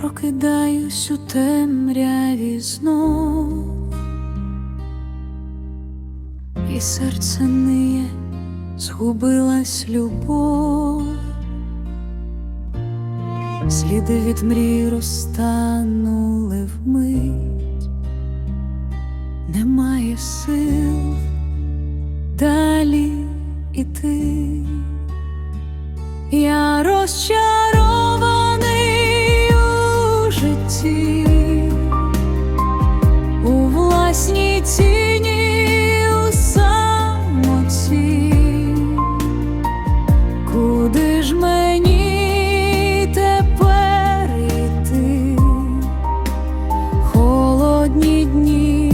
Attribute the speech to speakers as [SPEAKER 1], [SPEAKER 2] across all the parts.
[SPEAKER 1] прокидаюсь у темряві знов, і серце ниє, згубилась любов, сліди від мрій розтанули вмить, немає сил далі іти. Я розчарований у власній тіні, куди ж мені тепер? Холодні дні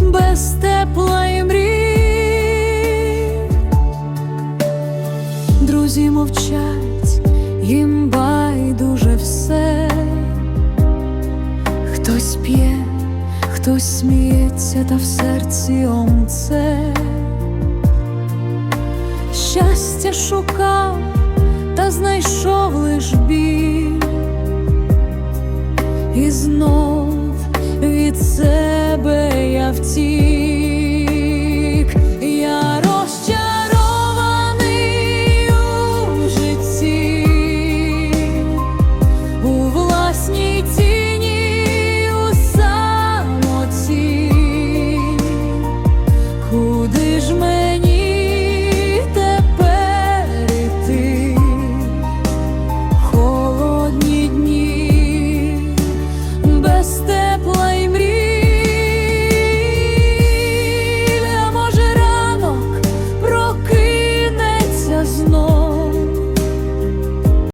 [SPEAKER 1] без тепла і мрій. Друзі мовчать, їм байдуже хтось сміється, та в серці омце. Щастя шукав, та знайшов лиш біль. І знов від себе я втік.